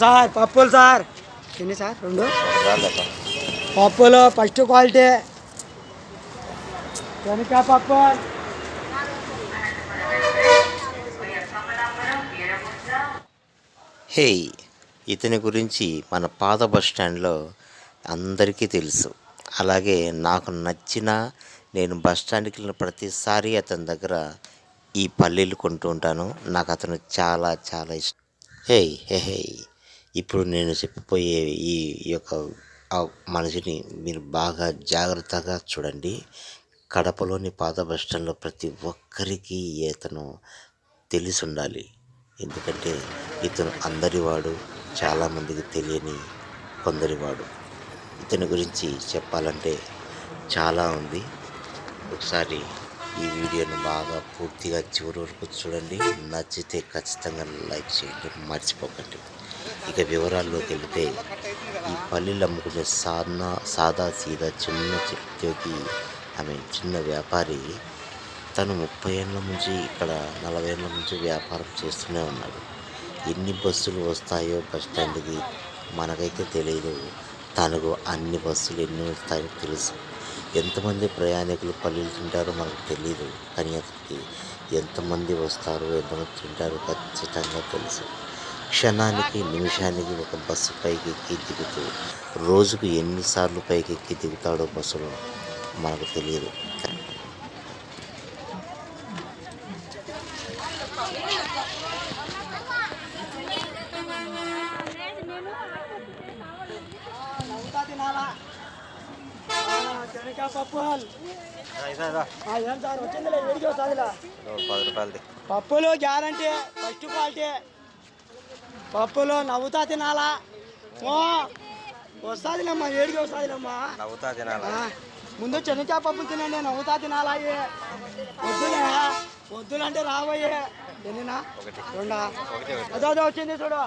Sir పప్పులు sir. ఎన్ని sir రెండు. పప్పులు ఫస్ట్ క్వాలిటీ. వెనక పప్పు. హే ఇతని గురించి మన పాత బస్ స్టాండ్లో అందరికీ తెలుసు. అలాగే నాకు నచ్చిన నేను బస్ స్టాండ్కి వెళ్ళిన ప్రతిసారి అతని దగ్గర ఈ పల్లీలు కొంటూ ఉంటాను. నాకు అతను చాలా చాలా ఇష్టం. హే హే హే ఇప్పుడు నేను చెప్పబోయే ఈ యొక్క మనిషిని మీరు బాగా జాగ్రత్తగా చూడండి. కడపలోని పాత బస్ స్టాండ్లో ప్రతి ఒక్కరికి ఇతను తెలిసి ఉండాలి. ఎందుకంటే ఇతను అందరివాడు చాలామందికి తెలియని కొందరివాడు. ఇతని గురించి చెప్పాలంటే చాలా ఉంది. ఒకసారి ఈ వీడియోను బాగా పూర్తిగా చివరి వరకు చూడండి. నచ్చితే ఖచ్చితంగా లైక్ చేయండి మర్చిపోకండి. ఇక వివరాల్లోకి వెళితే ఈ పల్లీలు అమ్ముకునే సాధన సాదా సీదా చిన్న ఉద్యోగి ఆమె చిన్న వ్యాపారి తను ముప్పై ఏళ్ళ నుంచి ఇక్కడ నలభై ఏళ్ళ నుంచి వ్యాపారం చేస్తూనే ఉన్నాడు. ఎన్ని బస్సులు వస్తాయో బస్ స్టాండ్కి మనకైతే తెలియదు తనకు అన్ని బస్సులు ఎన్ని వస్తాయో తెలుసు. ఎంతమంది ప్రయాణికులు పల్లీలు తింటారో మనకు తెలియదు కానీ అతనికి ఎంతమంది వస్తారు ఎంతమంది తింటారో ఖచ్చితంగా తెలుసు. క్షణానికి నిమిషానికి ఒక బస్సు పైకి ఎక్కి దిగుతూ రోజుకు ఎన్నిసార్లు పైకి ఎక్కి దిగుతాడో బస్సులో మనకు తెలియదు వెనక పప్పులు ఏం సార్ వచ్చిందిలే ఏడికి వస్తుందిలా పది రూపాయలది పప్పులు గ్యారంటీ ఫస్ట్ క్వాలిటీ. పప్పులు నవ్వుతా తినాలా? ఓ వస్తుందిలేమ్మా ఏడికి వస్తుందిలేమ్మా. నవ్వుతా తినాలా? ముందు చెనక్కాయ పప్పులు తినండి నవ్వుతా తినాలా వద్దులే వద్దులంటే రాబోయే ఎన్నినా? రెండా? అదో అదో వచ్చింది చూడు.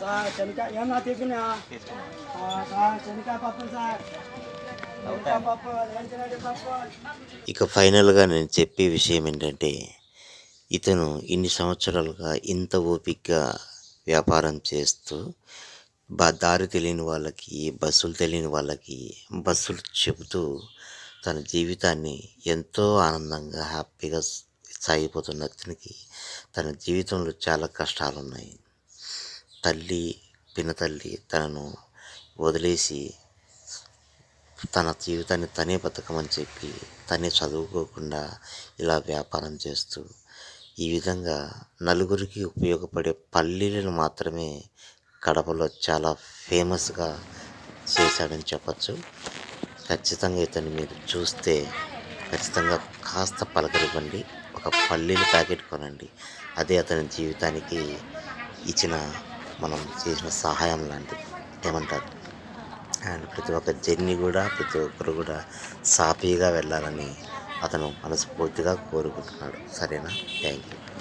సార్ ఏమన్నా తీసుకున్నా సార్ సార్ ఇక ఫైనల్గా నేను చెప్పే విషయం ఏంటంటే ఇతను ఇన్ని సంవత్సరాలుగా ఇంత ఓపికగా వ్యాపారం చేస్తూ దారి తెలియని వాళ్ళకి బస్సులు తెలియని వాళ్ళకి బస్సులు చెబుతూ తన జీవితాన్ని ఎంతో ఆనందంగా హ్యాపీగా సాగిపోతున్న అతనికి తన జీవితంలో చాలా కష్టాలు ఉన్నాయి తల్లి పినతల్లి తనను వదిలేసి తన జీవితాన్ని తనే బతకమని చెప్పి తనే చదువుకోకుండా ఇలా వ్యాపారం చేస్తూ ఈ విధంగా నలుగురికి ఉపయోగపడే పల్లీలను మాత్రమే కడపలో చాలా ఫేమస్గా చేశాడని చెప్పచ్చు. ఖచ్చితంగా ఇతన్ని మీరు చూస్తే ఖచ్చితంగా కాస్త పలకరివ్వండి. ఒక పల్లీల ప్యాకెట్ కొనండి. అదే అతని జీవితానికి ఇచ్చిన మనం చేసిన సహాయం లాంటిది. ఏమంటారు? అండ్ ప్రతి ఒక్క జర్నీ కూడా ప్రతి ఒక్కరు కూడా సాఫీగా వెళ్ళాలని అతను మనస్ఫూర్తిగా కోరుకుంటున్నాడు. సరేనా? Thank you